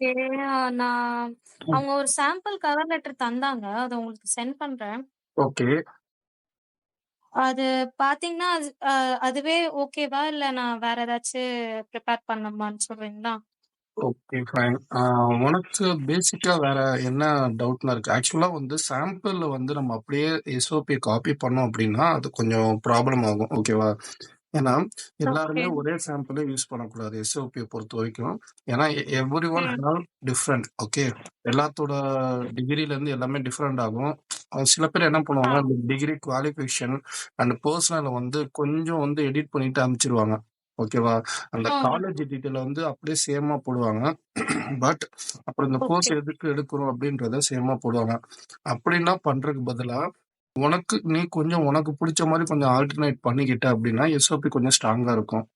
Okay. அ நான் ம். அவங்க ஒரு சாம்பிள் கவர் லெட்டர் தந்தாங்க. அத உங்களுக்கு சென்ட் பண்றேன். ஓகே. அது பார்த்தீங்கன்னா, அது அ அதுவே ஓகேவா? இல்ல நான் வேற ஏதாச்சு ப்ரிப்பேர் பண்ணணுமான்னு சொல்றீங்களா? Okay, fine. அ உனக்கு பேசிக்கா வேற என்ன டவுட்லாம் இருக்கு? ஆக்சுவலா வந்து சாம்பிள்ல வந்து நம்ம அப்படியே எஸ்ஓபி காப்பி பண்ணோம் அப்படின்னா, அது கொஞ்சம் ப்ராப்ளம் ஆகும். ஓகேவா? ஏன்னா. எல்லாருமே ஒரே சாம்பிளே யூஸ் பண்ணக்கூடாது எஸ்ஓபிய பொறுத்தவரைக்கும். ஏன்னா, a everyone hmm. Have different. Okay. எல்லாத்தோட டிகிரிலேருந்து எல்லாமே டிஃபரெண்ட் ஆகும். சில பேர் என்ன. பண்ணுவாங்க, அந்த டிகிரி குவாலிஃபிகேஷன் அண்ட் பெர்சனல வந்து கொஞ்சம் வந்து எடிட் பண்ணிட்டு அனுப்பிச்சுருவாங்க. ஓகேவா? அந்த. காலேஜ் டீட்டெயில வந்து அப்படியே சேமா போடுவாங்க. பட் அப்புறம் இந்த கோர்ஸ். எதுக்கு எடுக்கிறோம் அப்படின்றத சேமா போடுவாங்க. அப்படிலாம் பண்றதுக்கு பதிலா, உனக்கு நீ கொஞ்சம் உனக்கு புடிச்ச மாரி கொஞ்சம் ஆல்டர்னேட் பண்ணிக்கிட்ட அப்படின்னா, எஸ்ஓபி கொஞ்சம் ஸ்ட்ராங்கா இருக்கும்.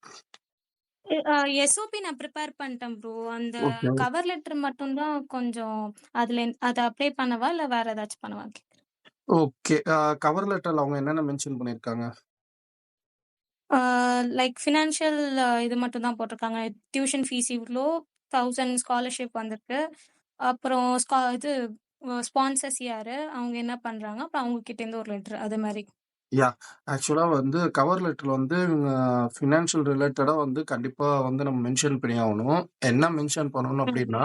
எ அ எஸ்ஓபி நான் ப்ரிப்பேர் பண்ணிட்டேன் ப்ரோ. அந்த ஓகே. கவர் லெட்டர் மட்டும் தான் கொஞ்சம் அதுல அத அப்ளை பண்ணவா? இல்ல வேற ஏதாச்சும் பண்ணவா கேட்கிறேன். ஓகே. அ கவர் லெட்டர்ல அவங்க என்னென்ன மென்ஷன் பண்ணியிருக்காங்க? ஆ லைக் ஃபினான்ஷியல் இது மட்டும் தான் போட்டிருக்காங்க. டியூஷன் ஃபீஸ் இவ்ளோ, 1000 ஸ்காலர்ஷிப் வந்திருக்கு. அப்புறம் ஸ்கா இது ஸ்பான்சர்ஸ் யாரு? அவங்க என்ன பண்றாங்க? அப்புறம் அவங்க கிட்டேருந்து ஒரு லெட்டர் அது மாரி. யாஹ்! ஆக்சுவலா வந்து கவர் லெட்டர்ல வந்து ஃபினான்ஷியல் ரிலேட்டடா வந்து கண்டிப்பா வந்து நம்ம மென்ஷன் பண்ணி ஆவணும். என்ன மென்ஷன் பண்ணணும். அப்படின்னா,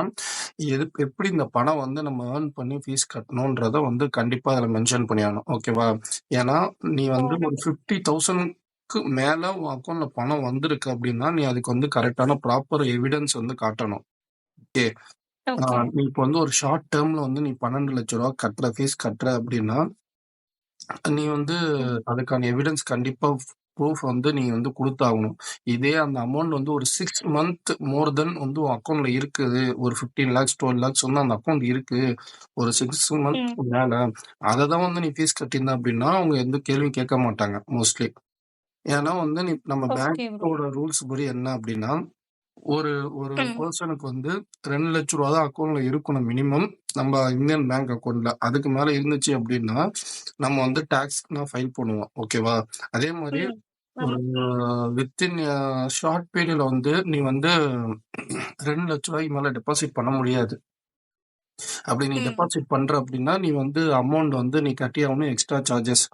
எது எப்படி இந்த பணம் வந்து நம்ம ஏர்ன் பண்ணி ஃபீஸ் கட்டணும்ன்றத வந்து கண்டிப்பா அதுல மென்ஷன் பண்ணி ஆகணும். ஓகேவா? ஏன்னா, நீ. வந்து ஒரு 50,000க்கு மேல உன் அக்கவுண்ட்ல பணம் வந்திருக்கு அப்படின்னா, நீ அதுக்கு வந்து கரெக்ட்டான ப்ராப்பர் எவிடன்ஸ் வந்து காட்டணும். ஓகே. ஆ ஓகே. நீ இப்ப வந்து ஒரு ஷார்ட் டெர்ம்ல வந்து நீ ரூ. 12,00,000 கட்டுற ஃபீஸ் கட்டுற அப்படின்னா, நீ வந்து ம். அதுக்கான எவிடன்ஸ் கண்டிப்பா ப்ரூஃப் வந்து நீ வந்து குடுத்தாகணும். இதே அந்த அமௌண்ட் வந்து ஒரு 6 மந்த் மோர் தென் வந்து உன் அக்கவுண்ட்ல இருக்குது. ஒரு 15,00,000 12,00,000 வந்து அந்த அக்கவுண்ட் இருக்கு. ஒரு 6 மந்த் ம். மேல. அத தான் வந்து நீ ஃபீஸ் கட்டியிருந்த அப்படின்னா, அவங்க எந்த கேள்வியும் கேட்க மாட்டாங்க மோஸ்ட்லி. ஏன்னா வந்து நீ நம்ம ஓகே ப்ரோ. பேங்கோட ரூல்ஸ் படி என்ன அப்படின்னா, ஒரு ஒரு. பெர்சனுக்கு வந்து ரூ. 2,00,000 தான் அக்கவுண்ட்ல இருக்கணும் மினிமம். நம்ம இந்தியன் பேங்க் அக்கவுண்ட்ல. அதுக்கு மேல இருந்துச்சு அப்படின்னா, நம்ம வந்து டாக்ஸ்லாம் ஃபைல் பண்ணுவோம். ஓகேவா? அதே மாரி ம். ஒரு. வித்தின் ஷார்ட் பீரியட்ல வந்து நீ வந்து ரூ. 2,00,000 மேல டெபாசிட் பண்ண முடியாது. அப்படி நீ. டெபாசிட் பண்ற அப்படின்னா, நீ வந்து அமௌண்ட் வந்து நீ கட்டியே ஆகணும் எக்ஸ்ட்ரா சார்ஜஸ்.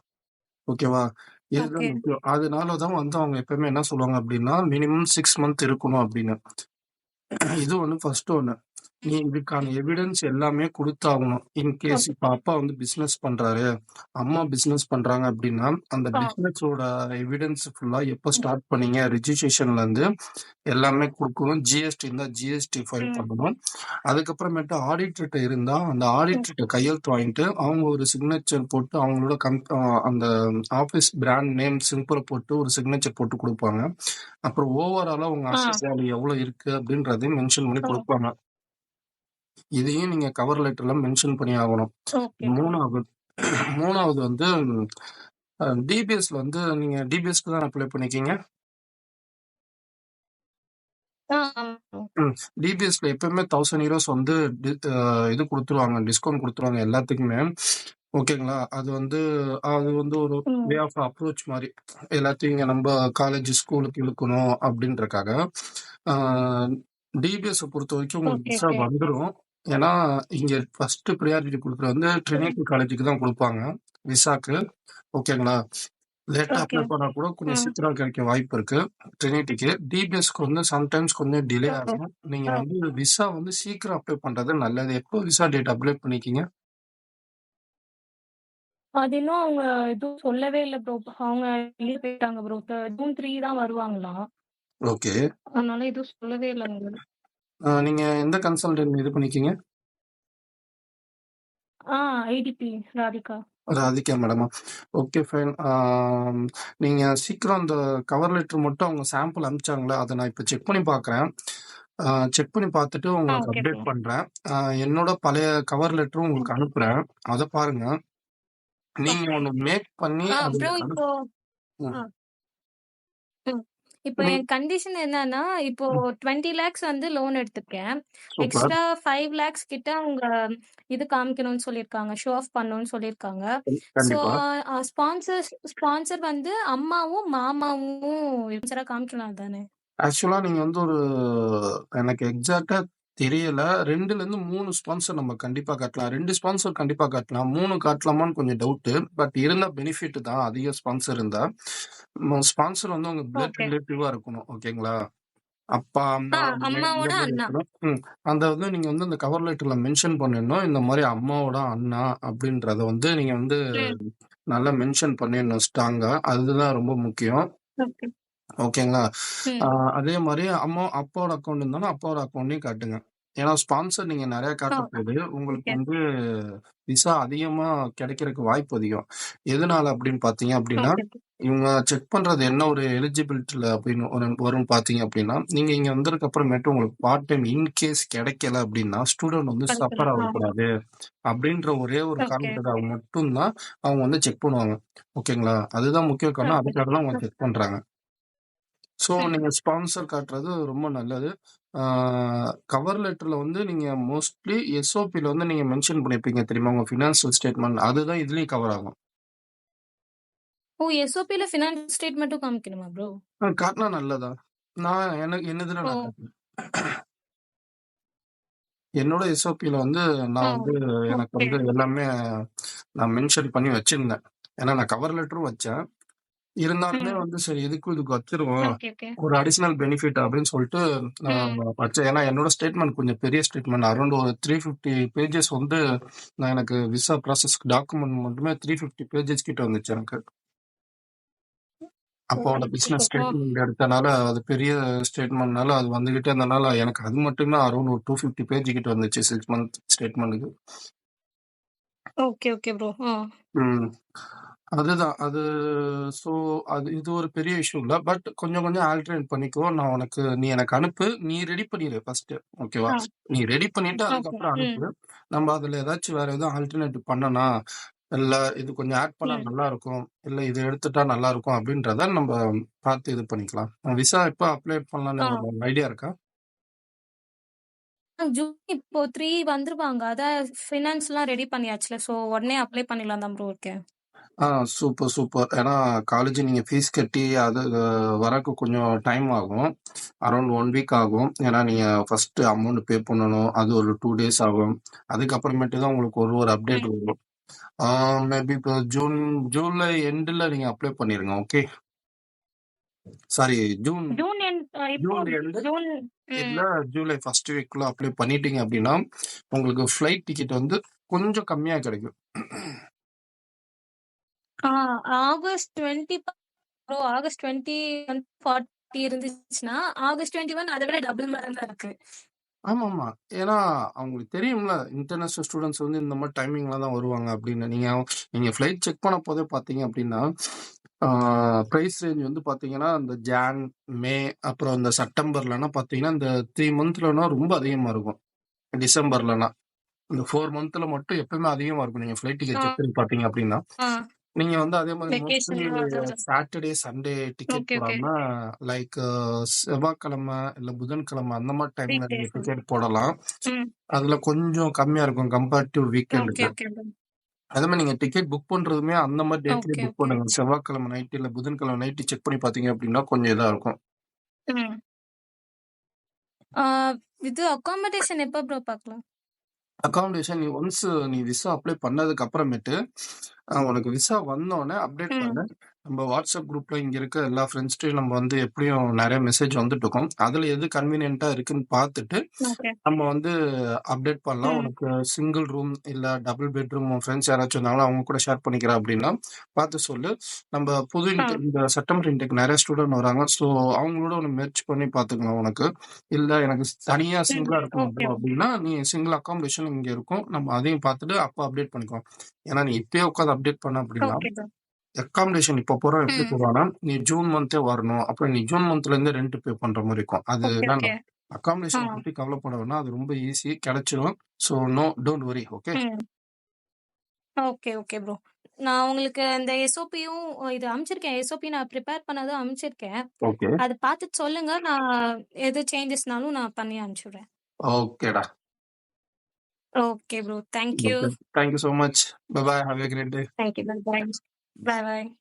ஓகேவா? இதுதான். முக்கியம். அதனால தான் வந்து அவங்க எப்பவுமே என்ன சொல்லுவாங்க அப்படின்னா, மினிமம் 6 மந்த் இருக்கணும் அப்படின்னு. இது ஒண்ணு ஃபர்ஸ்ட் ஒண்ணு. நீ இதுக்கான எவிடன்ஸ் எல்லாமே குடுத்தாகணும். இன்கேஸ். இப்ப அப்பா வந்து பிசினஸ் பண்றாரு, அம்மா பிசினஸ் பண்றாங்க அப்படின்னா, அந்த ஆ. பிசினஸோட எவிடன்ஸ் ஃபுல்லா எப்ப ஸ்டார்ட் பண்ணீங்க, ரிஜிஸ்ட்ரேஷன்ல இருந்து எல்லாமே குடுக்கணும். ஜிஎஸ்டி இருந்தா ஜிஎஸ்டி ஃபைல் ம். பண்ணணும். அதுக்கப்புறமேட்டு ஆடிட்டர்ட்ட இருந்தா, அந்த ம். ஆடிட்டர்ட்ட கையெழுத்து வாங்கிட்டு, அவங்க ஒரு சிக்னேச்சர் போட்டு அவங்களோட கம் அ அந்த ஆஃபீஸ் பிராண்ட் நேம் சிம்பிள போட்டு ஒரு சிக்னேச்சர் போட்டு குடுப்பாங்க. அப்புறம் ஓவராலா உங்க ஆ. அசெட் வேல்யூ எவ்வளோ இருக்கு அப்படின்றதையும் மென்ஷன் பண்ணி. குடுப்பாங்க. இதையும் நீங்க கவர் லெட்டர்ல மென்ஷன் பண்ணி ஆகணும். ஓகே. 3வது 3வது வந்து டிபிஎஸ்ல வந்து நீங்க டிபிஎஸ்க்கு தான அப்ளை. ம். டிபிஎஸ்ல எப்பவுமே €1000 வந்து டி அ இது குடுத்துருவாங்க. டிஸ்கவுண்ட் குடுத்துருவாங்க எல்லாத்துக்குமே. ஓகேங்களா? அது வந்து அது வந்து ஒரு வே. ஆஃப் அப்ரோச் மாரி. எல்லாத்தையும் இங்க நம்ப காலேஜ், ஸ்கூலுக்கு இழுக்கணும் அப்படின்றக்காக. ஆ டிபிஎஸ்ஸ பொறுத்தவரைக்கும் உங்களுக்கு விசா ஓகே. ஏன்னா, இங்க ஃபர்ஸ்ட் பிரையாரிட்டி குடுக்குறது வந்து. ட்ரினிட்டி காலேஜுக்கு தான் குடுப்பாங்க. விசாக்கு. ஓகேங்களா? லேட்டா ஓகே. அப்ளை பண்ணா கூட கொஞ்சம் ம். சீக்கிரம் கிடைக்க வாய்ப்பு இருக்கு. ட்ரினிட்டிக்கு. டிபிஎஸ்க்கு வந்து சம்டைம்ஸ் கொஞ்சம் டிலே. ஆகும். நீங்க ஆ. வந்து விசா வந்து சீக்கிரம் அப்ளை பண்றது நல்லது. எப்போ விசா டேட் அப்ளை பண்ணியிருக்கீங்க? அது இன்னும் அவங்க எதுவும் சொல்லவே இல்ல ப்ரோ. அவங்க வெளிய போயிட்டாங்க ப்ரோ. த ஜூன் 3 தான் வருவாங்களாம். ஓகே. அதனால எதுவும் சொல்லவே இல்ல அவங்க. நீங்க எந்த கன்சல்டன்ட் இது பண்ணியிருக்கீங்க? ஆ ITP Radhika. Radhika மேடமா? Okay fine. நீங்க சீக்கிரம் அந்த கவர் லெட்டர் மட்டும் அவங்க சாம்பிள் அனுப்பிச்சாங்களா? அத நான் இப்ப செக் பண்ணி பார்க்குறேன். ஆ செக் பண்ணி பார்த்துட்டு ஆ உங்களுக்கு ஓகே. அப்டேட் பண்றேன். ஆ என்னோட பழைய கவர் லெட்டரும் ம். உங்களுக்கு அனுப்புறேன். அத பாருங்க. நீங்க ஒண்ணு மேக் பண்ணி ஆ அது ப்ரோ அனுப் இப்போ ம். ஆ. ம். இப்போ என் கண்டிஷன் என்னன்னா, இப்போ ம். 20 லேக்ஸ் வந்து லோன் எடுத்திருக்கேன். சூப்பர். எக்ஸ்ட்ரா 5 லேக்ஸ் கிட்ட அவங்க இது காமிக்கணும்னு சொல்லியிருக்காங்க. ஷோ ஆஃப் பண்ணணும்னு சொல்லியிருக்காங்க. கண் ஸோ கண்டிப்பா. ஸ்பான்சர்ஸ் ஸ்பான்சர் வந்து அம்மாவும், மாமாவும் ஸ்பான்சரா காமிக்கலாம் தானே? ஆக்சுவலா நீங்க வந்து ஒரு எனக்கு எக்ஸாக்ட்டா தெரியல. 2லேருந்து 3 ஸ்பான்சர் நம்ம கண்டிப்பா காட்டலாம். 2 ஸ்பான்சர் கண்டிப்பா காட்டலாம். 3 காட்டலாமான்னு கொஞ்சம் டவுட்டு. பட் இருந்தா பெனிஃபிட் தான் அதிக ஸ்பான்சர் இருந்தா. ஸ்பான்சர் வந்து உங்க பிளட். ரிலேட்டிவா இருக்கணும். ஓகேங்களா? அப்பா, அம்மாவோட அண்ணா. அந்த வந்து நீங்க வந்து அந்த கவர் லெட்டர்ல மென்ஷன் பண்ணிடணும். இந்த மாரி அம்மாவோட அண்ணா அப்படின்றத வந்து நீங்க வந்து. நல்லா மென்ஷன் பண்ணிடணும் ஸ்ட்ராங்கா. அதுதான் ரொம்ப முக்கியம். ஓகே. ஓகேங்களா? ஆ ம். அதே மாரி அம்மா அப்பாவோட அக்கவுண்ட் இருந்தாலும் அப்பாவோட அக்கவுண்ட்லயும் காட்டுங்க. ஏன்னா ஸ்பான்சர் நீங்க நெறைய ஓ காட்டும்போது, உங்களுக்கு. வந்து விசா அதிகமா கிடைக்கிறதுக்கு வாய்ப்பு அதிகம். எதனால அப்படின்னு பார்த்தீங்க அப்படின்னா. இவங்க செக் பண்றது என்ன ஒரு எலிஜிபிலிட்டில அப்படின்னு ஒரு வரும்னு பார்த்தீங்க அப்படின்னா, நீங்க இங்க வந்ததுக்கு அப்புறமேட்டு உங்களுக்கு பார்ட் டைம் இன் கேஸ் கிடைக்கல அப்படின்னா, ஸ்டூடண்ட் வந்து. சஃபர். ஆகக்கூடாது. அப்படின்ற ஒரே ஒரு ஓகே, காரணத்துக்காக. மட்டும் தான் அவங்க வந்து செக் பண்ணுவாங்க. ஓகேங்களா? அதுதான் முக்கிய காரணம். அதுக்காக தான் அவங்க. செக் பண்றாங்க. ஸோ. நீங்க ஸ்பான்சர் காட்டுறது ரொம்ப நல்லது. ஆ கவர் லெட்டர்ல வந்து நீங்க மோஸ்ட்லி எஸ்ஓபில வந்து நீங்க மென்ஷன் பண்ணியிருப்பீங்க தெரியுமா? உங்க ஃபினான்ஷியல் ஸ்டேட்மெண்ட் அதுதான் இதுலயும் கவர் ஆகும். ஓ! எஸ்ஓபில ஃபினான்ஸ் ஸ்டேட்மெண்ட்டும் காமிக்கணுமா ப்ரோ? காட்டுனா நல்லதா? நான் எனக்கு என்னதுல ஓ! நான் காட்டுனேன். என்னோட எஸ்ஓபில வந்து ஓ! நான் வந்து எனக்கு ஓகே. வந்து எல்லாமே நான் மென்ஷன் பண்ணி வச்சிருந்தேன். ஏன்னா நான் கவர் லெட்டரும் வச்சேன். இருந்தாலுமே. வந்து சரி இதுக்கும் இதுக்கு வச்சிருவோம். Okay, okay. ஒரு அடிஷனல் பெனிஃபிட் அப்படின்னு சொல்லிட்டு நான் ம். வச்சேன். ஏன்னா என்னோட ஸ்டேட்மெண்ட் கொஞ்சம் பெரிய ஸ்டேட்மெண்ட். அரௌண்ட் ஒரு 350 பேஜஸ் வந்து நான் எனக்கு விசா ப்ராசஸ்க்கு டாக்குமெண்ட் மட்டுமே 350 பேஜஸ் கிட்ட வந்துச்சு எனக்கு. ஓ! Business super. ஓ! ஸ்டேட்மெண்ட் எடுத்தனால, அது பெரிய ஸ்டேட்மெண்ட்னால அது வந்துகிட்டே இருந்தனால, எனக்கு அது மட்டுமே அரௌண்ட் ஒரு 250 பேஜ் கிட்ட வந்துச்சு 6 மந்த் ஸ்டேட்மெண்ட்க்கு. Okay, okay bro. ஆ. ம். அதுதான். அது ஸோ அது இது ஒரு பெரிய இஷ்யூ இல்ல. பட் கொஞ்சம் கொஞ்சம் ஆல்டர்னேட் பண்ணிக்கோ. நான் உனக்கு நீ எனக்கு அனுப்பு. நீ ரெடி பண்ணிரு ஃபர்ஸ்ட்டு. ஓகேவா? ஆ. நீ ரெடி பண்ணிட்டு ஓகே. அதுக்கப்புறம் ம். அனுப்பு. நம்ம அதுல ஏதாச்சும் வேற எதுவும் ஆல்டர்னேட்டிவ் பண்ணனா, இல்ல இது கொஞ்சம் ஆட் பண்ணா ம். நல்லா இருக்கும். இல்ல இது எடுத்துட்டா நல்லா இருக்கும் அப்படின்றத நம்ம பார்த்து இது பண்ணிக்கலாம். விசா எப்ப அப்ளை பண்ணலாம்னு ஆ. உங்களுக்கு ஐடியா இருக்கா? ஆ ஜூன் இப்போ 3 வந்துருவாங்க. அதான் ஃபினான்ஸ்லாம் ரெடி பண்ணியாச்சுல. ஸோ உடனே அப்ளை பண்ணிடலாம் தான் ப்ரோ இருக்கேன். ஆ சூப்பர், சூப்பர். ஏன்னா காலேஜ் நீங்க ஃபீஸ் கட்டி அது வரக்கு கொஞ்சம் டைம் ஆகும். அரௌண்ட் 1 வீக் ஆகும். ஏன்னா நீங்க ஃபர்ஸ்ட் அமௌண்ட் பே பண்ணணும். அது ஒரு 2 டேஸ் ஆகும். அதுக்கப்புறமேட்டு தான் உங்களுக்கு ஒரு ஒரு அப்டேட் ம். வரும். ஆ மேபி இப்போ ஜூன் ஜூலை எண்டுல நீங்க அப்ளை பண்ணிருங்க. Okay. Sorry June June end அ இப்போ ஜூன் எண்டு ஜூன் இல்ல ம். ஜூலை ஃபர்ஸ்ட் வீக்குள்ள அப்ளை பண்ணிட்டீங்க அப்படின்னா, உங்களுக்கு ஃப்ளைட் டிக்கெட் வந்து கொஞ்சம் கம்மியா கிடைக்கும். ஆகஸ்ட் 20 ப்ரோ ஆகஸ்ட் 20 40 இருந்துச்சுன்னா, ஆகஸ்ட் 21 அத விட டபுள் மடங்கா இருக்கு. ஆமாமா. ஏன்னா அவங்களுக்கு தெரியும்ல, இன்டர்நேஷனல் ஸ்டூடண்ட்ஸ் வந்து இந்த மாரி டைமிங்ல தான் வருவாங்க அப்படின்னு. நீங்க நீங்க ஃப்ளைட் செக் பண்ண போதே பார்த்தீங்க அப்படின்னா, பிரைஸ் ரேஞ்ச் வந்து பார்த்தீங்கன்னா, இந்த ஜான், மே அப்புறம் இந்த செப்டம்பர்லனா பார்த்தீங்கன்னா, இந்த 3 மந்த்லனா ரொம்ப அதிகமா இருக்கும். டிசம்பர்லனா. இந்த 4 மந்த்ல மட்டும் எப்பவுமே அதிகமா இருக்கும். நீங்க ஃப்ளைட். டிக்கெட் செக் பண்ணி பார்த்தீங்க அப்படின்னா. நீங்க வந்து அதே மோஸ்ட்லி அதான். Saturday, Sunday ticket okay, okay. போடாம லைக் செவ்வாய்க்கிழமை இல்ல புதன்கிழமை அந்த மாரி டைம்ல நீங்க. டிக்கெட் போடலாம். ம். அதுல கொஞ்சம் கம்மியா இருக்கும் compare to okay, வீக்கெண்டுக்கு. Okay bro. அதே மாரி நீங்க டிக்கெட் புக் பண்றதுமே அந்த மாரி டேட்லயே ஓகே, புக் ஓகே. பண்ணுங்க. செவ்வாய்க்கிழமை நைட் இல்ல புதன்கிழமை நைட் செக் பண்ணி பார்த்தீங்க அப்படின்னா, கொஞ்சம் இதா இருக்கும். ம். ஆ இது அக்காமடேஷன் எப்ப ப்ரோ பார்க்கலாம்? அக்காமடேஷன் நீ ஒன்ஸ் நீ விசா அப்ளை பண்ணதுக்கு அப்புறமேட்டு, அ உனக்கு விசா வந்தோனே அப்டேட் பண்ணு. ம். நம்ம வாட்ஸ்அப் குரூப்ல இங்க இருக்க எல்லா ஃப்ரெண்ட்ஸ்ட்டயும் நம்ம வந்து எப்படியும் நெறைய மெசேஜ் வந்துட்டு இருக்கும். அதுல எது கன்வீனியன்ட்டா இருக்குன்னு பார்த்துட்டு, ஓகே. நம்ம வந்து அப்டேட் பண்ணலாம். ம். உனக்கு சிங்கிள் ரூம் இல்ல டபுள் பெட்ரூம் உன் ஃப்ரெண்ட்ஸ் யாராச்சும் இருந்தாங்கன்னா, அவங்க கூட ஷேர் பண்ணிக்கிறேன் அப்படின்னா, பார்த்து சொல்லு. நம்ம புது ஆ. இந்த செப்டம்பர் இன்டேக் நெறைய ஸ்டூடண்ட் வராங்க. ஸோ அவங்களோட ஒண்ணு மெர்ஜ் பண்ணி பார்த்துக்கலாம் உனக்கு. இல்ல எனக்கு தனியா ம். சிங்கிளா இருக்கணும் ஓகே. ப்ரோ அப்படின்னா, நீ சிங்கிள் அக்காமடேஷன் இங்க இருக்கும். நம்ம அதையும் பார்த்துட்டு அப்ப அப்டேட் பண்ணிக்கலாம். ஏன்னா நீ இப்பயே உட்காந்து அப்டேட் பண்ண அப்படின்னா, ஓகே. அக்காமடேஷன் இப்போ போறோம் எப்படி. போடுவான்னா, நீ ஜூன் மந்த்தே வரணும். அப்புறம் நீ ஜூன் மந்த்ல இருந்தே ரெண்ட் பே பண்ற மாரி இருக்கும். அது. அக்காமடேஷன் பத்தி கவலைப்பட வேணாம். அது ரொம்ப ஈஸி கிடைச்சிரும். So no don't worry okay. Okay, okay bro. நான் உங்களுக்கு அந்த எஸ்ஓபியும் இது அனுப்பிச்சிருக்கேன். எஸ்ஓபி நான் ப்ரிப்பேர் பண்ணதும் அனுப்பிச்சிருக்கேன். ஓகே. அத பார்த்துட்டு சொல்லுங்க. நான் எது சேஞ்சஸ்னாலும் நான் பண்ணி அனுப்பிச்சுடுறேன். ஓகேடா. Okay bro. Thank you. Thank you so much. Bye bye. Have a great day. Thank you. Bye bye. Bye bye.